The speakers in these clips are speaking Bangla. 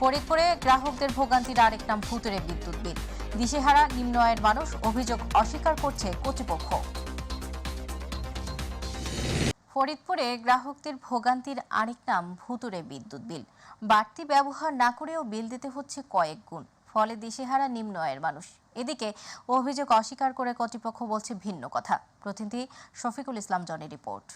ফরিদপুরে গ্রাহকদের ভোগান্তির আরেক নাম ভুতুরে বিদ্যুৎ বিল। দিশেহারা নিম্ন আয়ের মানুষ অভিযোগ অস্বীকার করছে কর্তৃপক্ষ। ফরিদপুরে গ্রাহকদের ভোগান্তির আরেক নাম ভুতুরে বিদ্যুৎ বিল। বাড়তি ব্যবহার না করেও বিল দিতে হচ্ছে কয়েক গুণ। ফলে দিশেহারা নিম্ন আয়ের মানুষ। এদিকে অভিযোগ অস্বীকার করে কর্তৃপক্ষ বলছে ভিন্ন কথা। প্রতিনিধি শফিকুল ইসলাম জনের রিপোর্ট।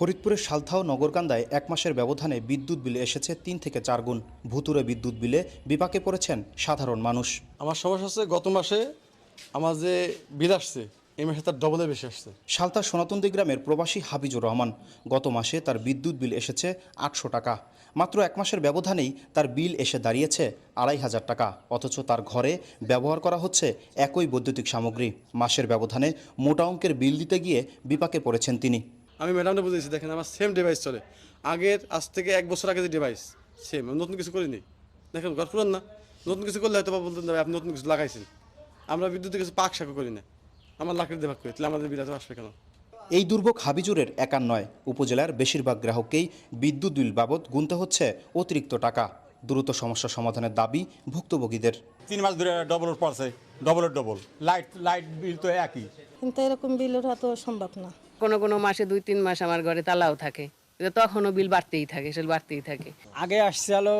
ফরিদপুরের সালথাও নগরকান্দায় এক মাসের ব্যবধানে বিদ্যুৎ বিল এসেছে তিন থেকে চার গুণ। ভুতুরে বিদ্যুৎ বিলে বিপাকে পড়েছেন সাধারণ মানুষ। আমার সমস্যা হচ্ছে গত মাসে আমার যে বিল আসছে এই মাসে তার ডবলে বেশি আসছে। সালথা সনাতনদি গ্রামের প্রবাসী হাবিজুর রহমান গত মাসে তার বিদ্যুৎ বিল এসেছে আটশো টাকা। মাত্র এক মাসের ব্যবধানেই তার বিল এসে দাঁড়িয়েছে আড়াই হাজার টাকা অথচ তার ঘরে ব্যবহার করা হচ্ছে একই বৈদ্যুতিক সামগ্রী। মাসের ব্যবধানে মোটা অঙ্কের বিল দিতে গিয়ে বিপাকে পড়েছেন তিনি। আমি ম্যাডামটা বুঝেছি দেখেন আমার সেম ডিভাইস চলে। আগের আজ থেকে এক বছর আগে যে ডিভাইস সেম আমি নতুন কিছু করিনি। দেখেন ঘর পুরান না। নতুন কিছু করলে হয়তো বা বলতেন যে আপনি নতুন কিছু লাগাইছেন। আমরা বিদ্যুতের কিছু পাক শাকও করি না। আমার লাকড়ি দেভাগ করি তাহলে আমাদের এত আসবে কেন? এই দুর্ভোগ হাবিজুরের একার নয় উপজেলার বেশিরভাগ গ্রাহককেই বিদ্যুৎ বিল বাবদ গুনতে হচ্ছে অতিরিক্ত টাকা। দ্রুত সমস্যা সমাধানের দাবি ভুক্তভোগীদের। তিন মাস ধরে ডবল পড়ছে ডবলের ডবল লাইট লাইট বিল তো একই। কিন্তু এরকম বিল ওঠা তো সম্ভব না। কোনো কোনো মাসে দুই তিন মাস আমার ঘরে তালাও থাকে। তখনও বিল বাড়তেই থাকে সেল বাড়তেই থাকে। আগে আসছে হলো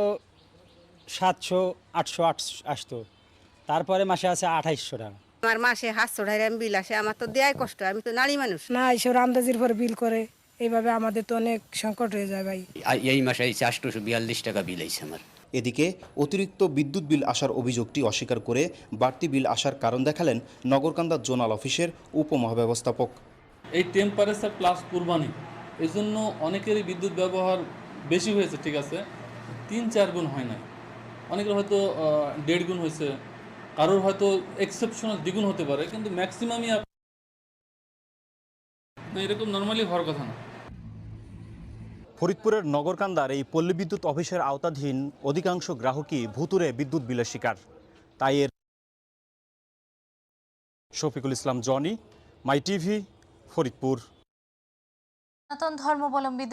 সাতশো আটশো আট আসতো। তারপরে মাসে আছে আঠাইশশো টাকা। আমার মাসে সাতশো টাকা বিল আসে আমার তো দেয়াই কষ্ট আমি তো নারী মানুষ। না এইসব আন্দাজির পরে বিল করে এইভাবে আমাদের তো অনেক সংকট হয়ে যায় ভাই। এই মাসে এই আটশোশো বিয়াল্লিশ টাকা বিল আইছে আমার। এদিকে অতিরিক্ত বিদ্যুৎ বিল আসার অভিযোগটি অস্বীকার করে বাড়তি বিল আসার কারণ দেখালেন নগরকান্দা জোনাল অফিসের উপমহাব্যবস্থাপক। এই টেম্পারেচার প্লাস কুরবানি। এই জন্য অনেকেরই বিদ্যুৎ ব্যবহার বেশি হয়েছে, ঠিক আছে? তিন, চার গুণ হয় নাই। অনেকের হয়তো দেড় গুণ হয়েছে। কারোর হয়তো এক্সেপশনাল দ্বিগুণ হতে পারে, কিন্তু ম্যাক্সিমামই এরকম নর্মালি হওয়ার কথা না। ফরিদপুরের নগরকান্দার এই পল্লী বিদ্যুৎ অফিসের আওতাধীন অধিকাংশ গ্রাহকই ভুতুরে বিদ্যুৎ বিলের শিকার। তাই এর Shafiqul Islam, Johnny, my TV Faridpur. সনাতন ধর্মাবলম্বী